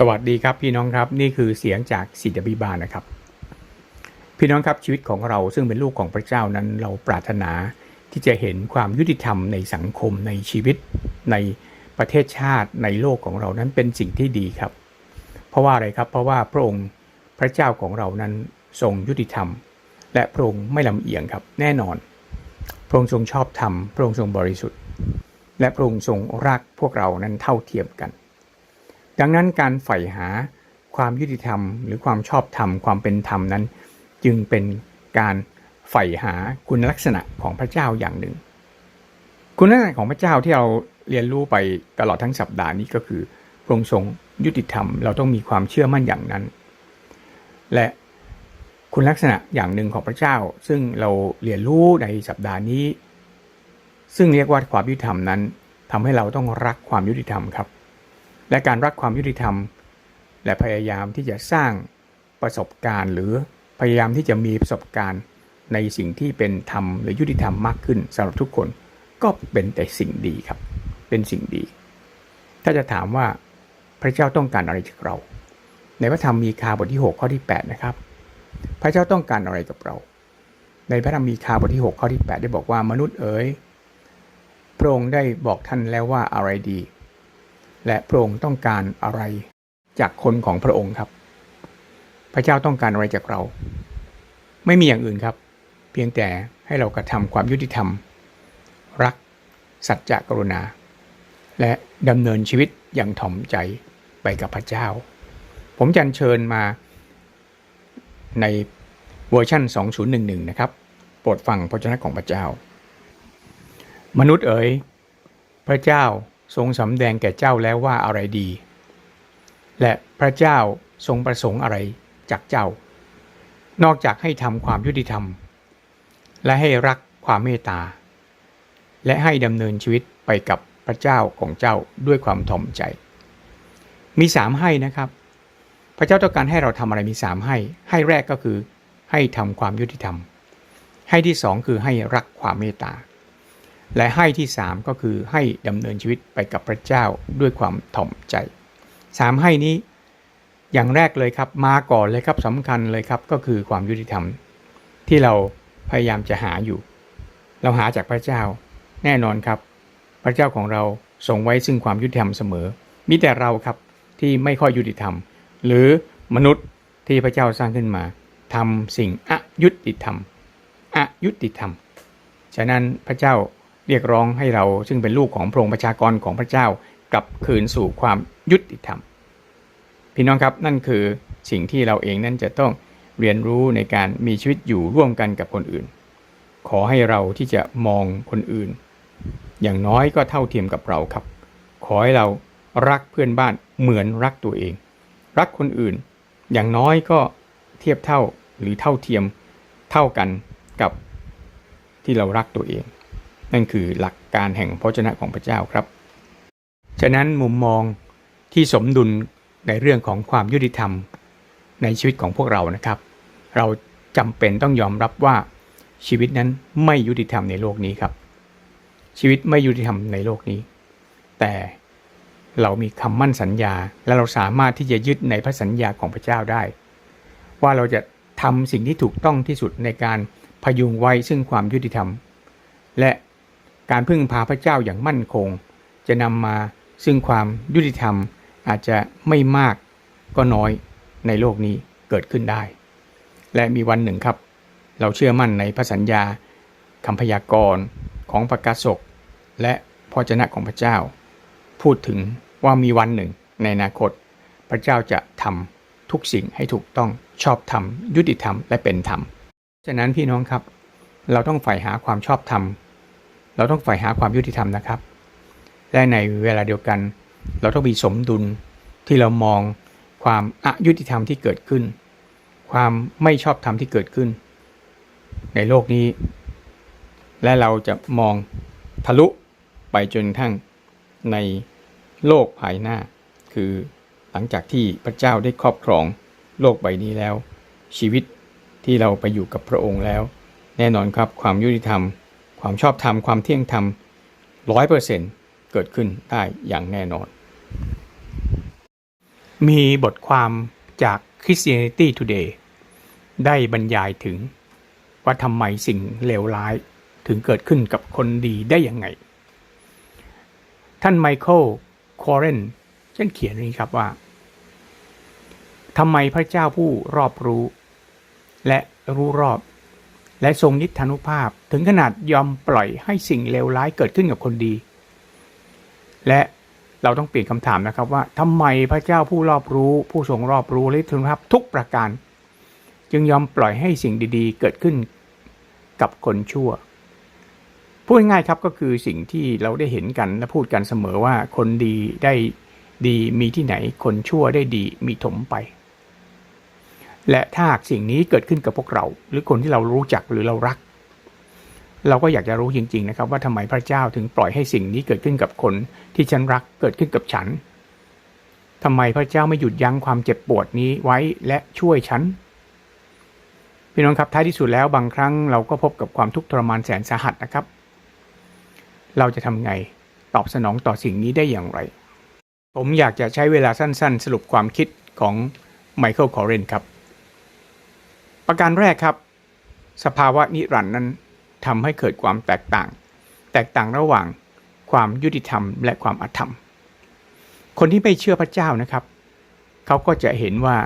สวัสดีครับพี่น้องครับนี่คือเสียงจากศิษยบิบาลนะครับ พี่น้องครับชีวิตของเราซึ่งเป็นลูกของพระเจ้านั้นเราปรารถนาที่จะเห็นความยุติธรรมในสังคมในชีวิต ในประเทศชาติในโลกของเรานั้นเป็นสิ่งที่ดีครับ เพราะว่าอะไรครับเพราะว่าพระองค์พระเจ้าของเรานั้นทรงยุติธรรม และพระองค์ไม่ลำเอียงครับแน่นอน พระองค์ทรงชอบธรรมพระองค์ทรงบริสุทธิ์ และพระองค์ทรงรักพวกเรานั้นเท่าเทียมกัน ดังนั้นการใฝ่หาความยุติธรรม หรือความชอบธรรมความเป็นธรรมนั้น จึงเป็นการใฝ่หาคุณลักษณะของพระเจ้าอย่างหนึ่ง คุณลักษณะของพระเจ้าที่เราเรียนรู้ไปตลอดทั้งสัปดาห์นี้ก็คือพระองค์ทรงยุติธรรม เราต้องมีความเชื่อมั่นอย่างนั้น และคุณลักษณะอย่างหนึ่งของพระเจ้า ซึ่งเราเรียนรู้ในสัปดาห์นี้ ซึ่งเรียกว่าความยุติธรรมนั้นทำให้เราต้องรักความยุติธรรมครับ และการรักความยุติธรรม และพยายามที่จะสร้างประสบการณ์ หรือพยายามที่จะมีประสบการณ์ในสิ่งที่เป็นธรรมหรือยุติธรรมมากขึ้นสำหรับทุกคนก็เป็นแต่สิ่งดีครับ เป็นสิ่งดี ถ้าจะถามว่าพระเจ้าต้องการอะไรจากเรา ในพระธรรมมีคาบทที่ 6 ข้อที่ 8 นะครับ พระเจ้าต้องการอะไรกับเรา ในพระธรรมมีคาบทที่ 6 ข้อที่ 8 ได้บอกว่ามนุษย์เอ๋ยพระองค์ได้บอกท่านแล้วว่าอะไรดี และพระองค์ต้องการอะไรจากคนของพระองค์ครับ พระเจ้าต้องการอะไรจากเรา ไม่มีอย่างอื่นครับ เพียงแต่ให้เรากระทำความยุติธรรม รักสัจจะกรุณา และดำเนินชีวิตอย่างถ่อมใจไปกับพระเจ้า ผมจันเชิญมาในเวอร์ชัน2011 นะครับ โปรดฟังพระเจ้าของพระเจ้า มนุษย์เอ๋ย พระเจ้า ทรงสำแดงแก่เจ้าแล้วว่าอะไรดี และพระเจ้าทรงประสงค์อะไรจากเจ้า นอกจากให้ทำความยุติธรรม และให้รักความเมตตา และให้ดำเนินชีวิตไปกับพระเจ้าของเจ้าด้วยความถ่อมใจ มีสามให้นะครับ พระเจ้าต้องการให้เราทำอะไรมีสามให้ ให้แรกก็คือให้ทำความยุติธรรม ให้ที่สองคือให้รักความเมตตา และให้ที่สามก็คือให้ดำเนินชีวิตไปกับพระเจ้าด้วยความถ่อมใจสามให้นี้ อย่างแรกเลยครับมาก่อนเลยครับสำคัญเลยครับก็คือความยุติธรรม ที่เราพยายามจะหาอยู่ เราหาจากพระเจ้า แน่นอนครับ พระเจ้าของเราทรงไว้ซึ่งความยุติธรรมเสมอ มีแต่เราครับที่ไม่ค่อยยุติธรรม หรือมนุษย์ที่พระเจ้าสร้างขึ้นมาทำสิ่งอยุติธรรมอยุติธรรม ฉะนั้นพระเจ้า เรียกร้องให้เราซึ่งเป็นลูกของพระองค์ประชากรของพระเจ้ากลับคืนสู่ความยุติธรรม พี่น้องครับนั่นคือสิ่งที่เราเองนั้นจะต้องเรียนรู้ในการมีชีวิตอยู่ร่วมกันกับคนอื่น ขอให้เราที่จะมองคนอื่น อย่างน้อยก็เท่าเทียมกับเราครับ ขอให้เรารักเพื่อนบ้านเหมือนรักตัวเอง รักคนอื่น อย่างน้อยก็เทียบเท่าหรือเท่าเทียมเท่ากันกับที่เรารักตัวเอง นั่นคือหลักการแห่งพระเจ้าของพระเจ้าครับ ฉะนั้นมุมมองที่สมดุลในเรื่องของความยุติธรรมในชีวิตของพวกเรานะครับ เราจำเป็นต้องยอมรับว่าชีวิตนั้นไม่ยุติธรรมในโลกนี้ครับ ชีวิตไม่ยุติธรรมในโลกนี้ แต่เรามีคำมั่นสัญญาและเราสามารถที่จะยึดในพระสัญญาของพระเจ้าได้ ว่าเราจะทำสิ่งที่ถูกต้องที่สุดในการพยุงไว้ซึ่งความยุติธรรม และ การพึ่งพาพระเจ้าอย่างมั่นคง จะนำมาซึ่งความยุติธรรมอาจจะไม่มากก็น้อยในโลกนี้เกิดขึ้นได้ และมีวันหนึ่งครับ เราเชื่อมั่นในพระสัญญาคำพยากรณ์ของประกาศก และพระเจนะของพระเจ้า พูดถึงว่ามีวันหนึ่งในอนาคต พระเจ้าจะทำทุกสิ่งให้ถูกต้องชอบธรรมยุติธรรมและเป็นธรรม ฉะนั้นพี่น้องครับ เราต้องใฝ่หาความชอบธรรม เราต้องใฝ่หาความยุติธรรมนะครับ และในเวลาเดียวกัน เราต้องมีสมดุลที่เรามองความอายุติธรรมที่เกิดขึ้น ความไม่ชอบธรรมที่เกิดขึ้น ในโลกนี้ และเราจะมองทะลุไปจนทั้งในโลกภายหน้า คือหลังจากที่พระเจ้าได้ครอบครองโลกใบนี้แล้ว ชีวิตที่เราไปอยู่กับพระองค์แล้ว แน่นอนครับความยุติธรรม ความชอบธรรมความเที่ยงธรรมร้อยเปอร์เซ็นต์เกิดขึ้นได้อย่างแน่นอน มีบทความจาก Christianity Today ได้บรรยายถึงว่าทำไมสิ่งเลวร้ายถึงเกิดขึ้นกับคนดีได้ยังไง ท่านไมเคิลคอเรนฉันเขียนนี้ครับว่าทำไมพระเจ้าผู้รอบรู้ และรู้รอบ และทรงนิทานุภาพถึงขนาดยอมปล่อยให้สิ่งเลวร้ายเกิดขึ้นกับคนดี และเราต้องเปลี่ยนคำถามนะครับว่าทำไมพระเจ้าผู้รอบรู้ ผู้ทรงรอบรู้และนิทานุภาพทุกประการ จึงยอมปล่อยให้สิ่งดีๆ เกิดขึ้นกับคนชั่วพูดง่ายๆครับก็คือสิ่งที่เราได้เห็นกันและพูดกันเสมอว่าคนดีได้ดีมีที่ไหนคนชั่วได้ดีมีถมไป และถ้าหากสิ่งนี้เกิดขึ้นกับพวกเรา หรือคนที่เรารู้จักหรือเรารัก เราก็อยากจะรู้จริงๆนะครับว่าทำไมพระเจ้าถึงปล่อยให้สิ่งนี้เกิดขึ้นกับคนที่ฉันรักเกิดขึ้นกับฉันทำไมพระเจ้าไม่หยุดยั้งความเจ็บปวดนี้ไว้และช่วยฉันพี่น้องครับท้ายที่สุดแล้วบางครั้งเราก็พบกับความทุกข์ทรมานแสนสาหัสนะครับ เราจะทำไงตอบสนองต่อสิ่งนี้ได้อย่างไร ผมอยากจะใช้เวลาสั้นๆ สรุปความคิดของไมเคิลคอเรนครับ ประการแรกครับ สภาวะนิรันดร์นั้นทำให้เกิดความแตกต่าง แตกต่างระหว่างความยุติธรรมและความอธรรม คนที่ไม่เชื่อพระเจ้านะครับ เขาก็จะเห็นว่า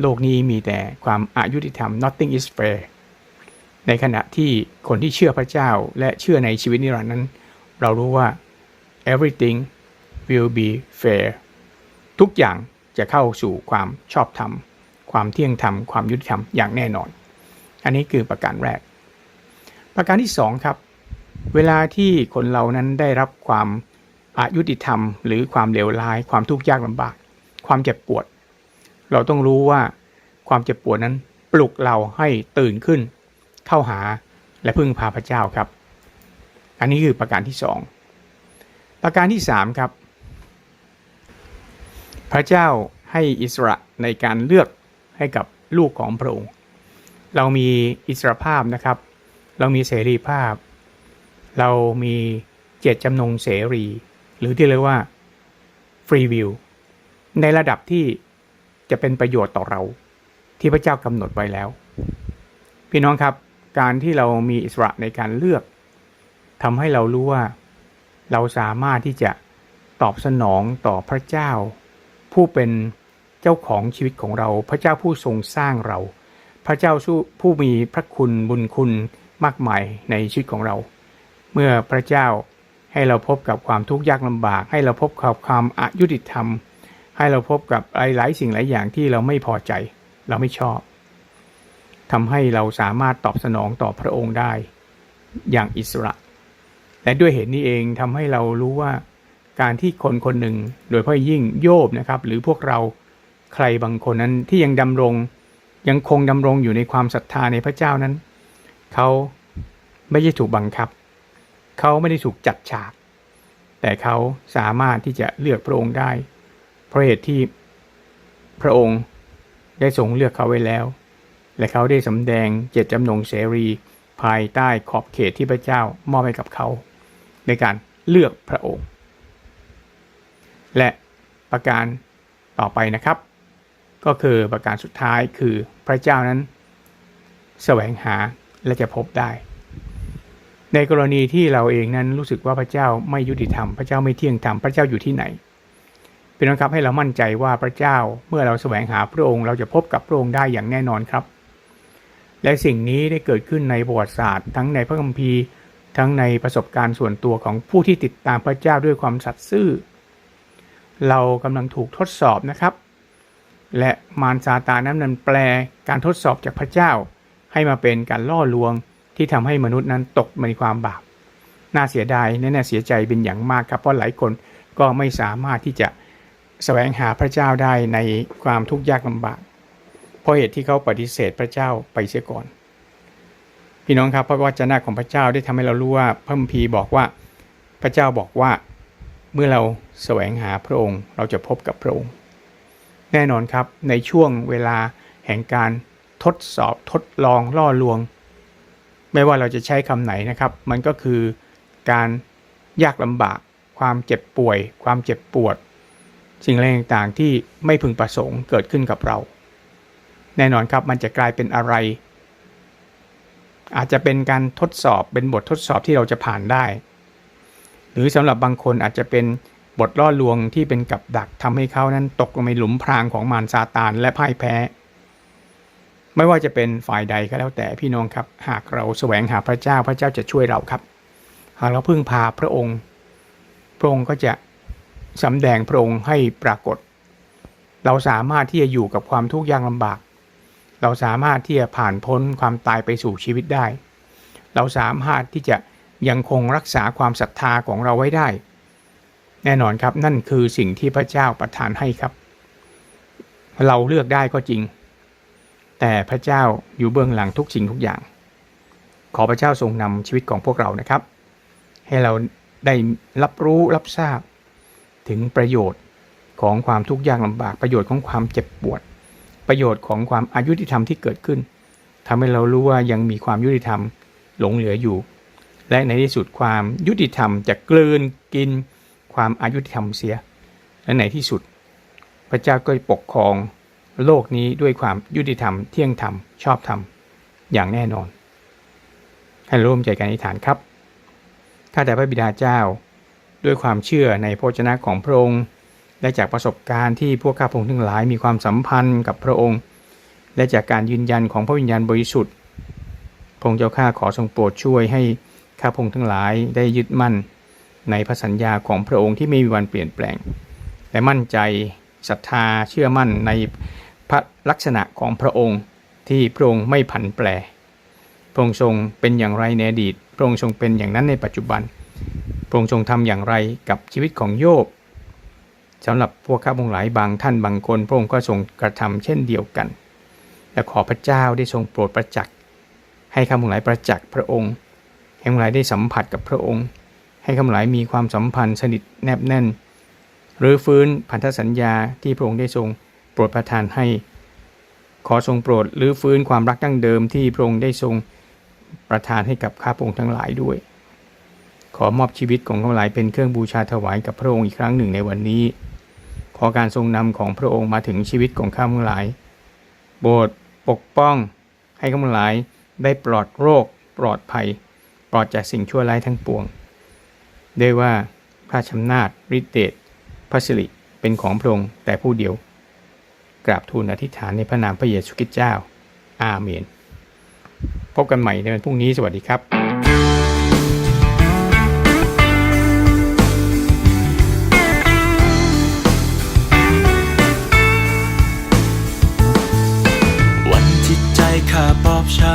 โลกนี้มีแต่ความอายุติธรรม nothing is fair ในขณะที่คนที่เชื่อพระเจ้าและเชื่อในชีวิตนิรันดร์นั้น เรารู้ว่า everything will be fair ทุกอย่างจะเข้าสู่ความชอบธรรม ความเที่ยงธรรมความยุติธรรมอย่างแน่นอน อันนี้คือประการแรก ประการที่สองครับ เวลาที่คนเรานั้นได้รับความอายุติธรรม หรือความเลวร้าย ความทุกข์ยากลำบาก ความเจ็บปวด เราต้องรู้ว่าความเจ็บปวดนั้นปลุกเราให้ตื่นขึ้น เข้าหาและพึ่งพาพระเจ้าครับ อันนี้คือประการที่สองประการที่สามครับ พระเจ้าให้อิสระในการเลือก ให้กับลูกของพระองค์ เรามีอิสรภาพนะครับ เรามีเสรีภาพ เรามีเจตจำนงเสรี หรือที่เรียกว่าฟรีวิวในระดับที่จะเป็นประโยชน์ต่อเรา ที่พระเจ้ากำหนดไว้แล้ว พี่น้องครับ การที่เรามีอิสระในการเลือกทำให้เรารู้ว่า เราสามารถที่จะตอบสนองต่อพระเจ้า ผู้เป็น เจ้าของชีวิตของเรา พระเจ้าผู้ทรงสร้างเรา พระเจ้าผู้มีพระคุณบุญคุณมากมายในชีวิตของเรา เมื่อพระเจ้าให้เราพบกับความทุกข์ยากลำบาก ให้เราพบกับความอายุติธรรม ให้เราพบกับหลายๆสิ่งหลายอย่างที่เราไม่พอใจ เราไม่ชอบทำให้เราสามารถตอบสนองต่อพระองค์ได้อย่างอิสระ และด้วยเหตุนี้เองทำให้เรารู้ว่าการที่คนคนหนึ่ง โดยเฉพาะยิ่งโยบนะครับ หรือพวกเรา ใครบางคนนั้นที่ยังดำรงยังคงดำรงอยู่ในความศรัทธาในพระเจ้านั้น เขาไม่ได้ถูกบังคับ เขาไม่ได้ถูกจัดฉาก แต่เขาสามารถที่จะเลือกพระองค์ได้ เพราะเหตุที่พระองค์ได้ทรงเลือกเขาไว้แล้ว และเขาได้สำแดงเจตจำนงเสรีภายใต้ขอบเขตที่พระเจ้ามอบให้กับเขา ในการเลือกพระองค์ และประการต่อไปนะครับ ก็คือประการสุดท้ายคือพระเจ้านั้นแสวงหาและจะพบได้ ในกรณีที่เราเองนั้นรู้สึกว่าพระเจ้าไม่ยุติธรรม พระเจ้าไม่เที่ยงธรรมพระเจ้าอยู่ที่ไหนเป็นน้องครับให้เรามั่นใจว่าพระเจ้าเมื่อเราแสวงหาพระองค์ เราจะพบกับพระองค์ได้อย่างแน่นอนครับ และสิ่งนี้ได้เกิดขึ้นในประวัติศาสตร์ ทั้งในพระคัมภีร์ ทั้งในประสบการณ์ส่วนตัวของผู้ที่ติดตามพระเจ้าด้วยความสัตย์ซื่อ เรากำลังถูกทดสอบนะครับ มารซาตานนั้นนั้นแปลการทดสอบจากพระเจ้า ให้มาเป็นการล่อลวงที่ทำให้มนุษย์นั้นตกในความบาปน่าเสียดายแน่ๆเสียใจเป็นอย่างมากครับเพราะหลายคนก็ไม่สามารถที่จะแสวงหาพระเจ้าได้ในความทุกข์ยากลำบาก เพราะเหตุที่เขาปฏิเสธพระเจ้าไปเสียก่อน พี่น้องครับพระวจนะของพระเจ้าได้ทำให้เรารู้ว่าพระมภีบอกว่าพระเจ้าบอกว่า เมื่อเราแสวงหาพระองค์ เราจะพบกับพระองค์ แน่นอนครับในช่วงเวลาแห่งการทดสอบทดลองล่อลวง ไม่ว่าเราจะใช้คำไหนนะครับ มันก็คือการยากลำบาก ความเจ็บป่วย ความเจ็บปวด สิ่งอะไรต่างๆที่ไม่พึงประสงค์เกิดขึ้นกับเรา แน่นอนครับมันจะกลายเป็นอะไร อาจจะเป็นการทดสอบเป็นบททดสอบที่เราจะผ่านได้ หรือสำหรับบางคนอาจจะเป็น บทล่อลวงที่เป็นกับดักทำให้เขานั้นตกลงในหลุมพรางของมารซาตานและพ่ายแพ้ ไม่ว่าจะเป็นฝ่ายใดก็แล้วแต่พี่น้องครับ หากเราแสวงหาพระเจ้าพระเจ้าจะช่วยเราครับ หากเราพึ่งพาพระองค์ พระองค์ก็จะสำแดงพระองค์ให้ปรากฏ เราสามารถที่จะอยู่กับความทุกข์ยากลำบาก เราสามารถที่จะผ่านพ้นความตายไปสู่ชีวิตได้ เราสามารถที่จะยังคงรักษาความศรัทธาของเราไว้ได้ แน่นอนครับนั่นคือสิ่งที่พระเจ้าประทานให้ครับ เราเลือกได้ก็จริง แต่พระเจ้าอยู่เบื้องหลังทุกสิ่งทุกอย่าง ขอพระเจ้าทรงนำชีวิตของพวกเรานะครับ ให้เราได้รับรู้รับทราบ ถึงประโยชน์ของความทุกข์ยากลำบาก ประโยชน์ของความเจ็บปวด ประโยชน์ของความอายุติธรรมที่เกิดขึ้นทำให้เรารู้ว่ายังมีความยุติธรรมหลงเหลืออยู่ และในที่สุดความยุติธรรมจะกลืนกิน ความอายุธรรมเสีย และในที่สุด พระเจ้าก็ปกครองโลกนี้ด้วยความยุติธรรมเที่ยงธรรมชอบธรรมอย่างแน่นอน ให้ร่วมใจกันอธิษฐานครับข้าแต่พระบิดาเจ้า ด้วยความเชื่อในพระชนะของพระองค์และจากประสบการณ์ที่พวกข้าพงทั้งหลายมีความสัมพันธ์กับพระองค์ และจากการยืนยันของพระวิญญาณบริสุทธิ์พระองค์เจ้าข้าขอทรงโปรดช่วยให้ข้าพงทั้งหลายได้ยึดมั่น ในพระสัญญาของพระองค์ที่ไม่มีวันเปลี่ยนแปลง และมั่นใจศรัทธาเชื่อมั่นในพระลักษณะของพระองค์ที่พระองค์ไม่ผันแปร พระองค์ทรงเป็นอย่างไรในอดีต พระองค์ทรงเป็นอย่างนั้นในปัจจุบัน พระองค์ทรงทำอย่างไรกับชีวิตของโยบสำหรับพวกข้าพงหลายบางท่านบางคน พระองค์ก็ทรงกระทำเช่นเดียวกัน และขอพระเจ้าได้ทรงโปรดประจักษ์ให้ข้าพงหลายประจักษ์พระองค์ให้ข้าพงหลายได้สัมผัสกับพระองค์ ให้ข้าพงหลายมีความสัมพันธ์สนิทแนบแน่น หรือฟื้นพันธสัญญาที่พระองค์ได้ทรงโปรดประทานให้ ขอทรงโปรดหรือฟื้นความรักดั้งเดิมที่พระองค์ได้ทรงประทานให้กับข้าพองทั้งหลายด้วย ขอมอบชีวิตของข้าพงหลายเป็นเครื่องบูชาถวายกับพระองค์อีกครั้งหนึ่งในวันนี้ ขอการทรงนำของพระองค์มาถึงชีวิตของข้าพงหลายโปรดปกป้อง ให้ข้าพงหลายได้ปลอดโรค ปลอดภัย ปลอดจากสิ่งชั่วร้ายทั้งปวง ได้ว่าพระชำนาจฤทธิเดชพระสิริเป็นของพระองค์แต่ผู้เดียว กราบทูลอธิษฐานในพระนามพระเยซูคริสต์เจ้า อาเมน พบกันใหม่ในวันพรุ่งนี้สวัสดีครับข้าบอบช้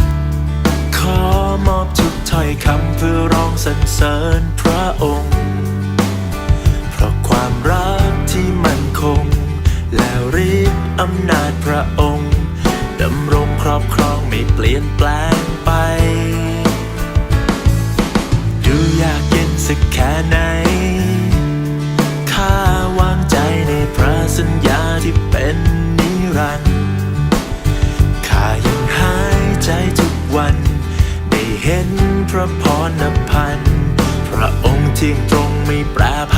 ำ ขอมอบทุกถ้อยคำเพื่อร สรรเสริญพระองค์ เพราะความรักที่มั่นคง แล้วฤทธิ์อำนาจพระองค์ดำรงครอบครองไม่เปลี่ยนแปลงไป ดูยากเย็นสักแค่ไหน ยงตรงไม่แปรพัน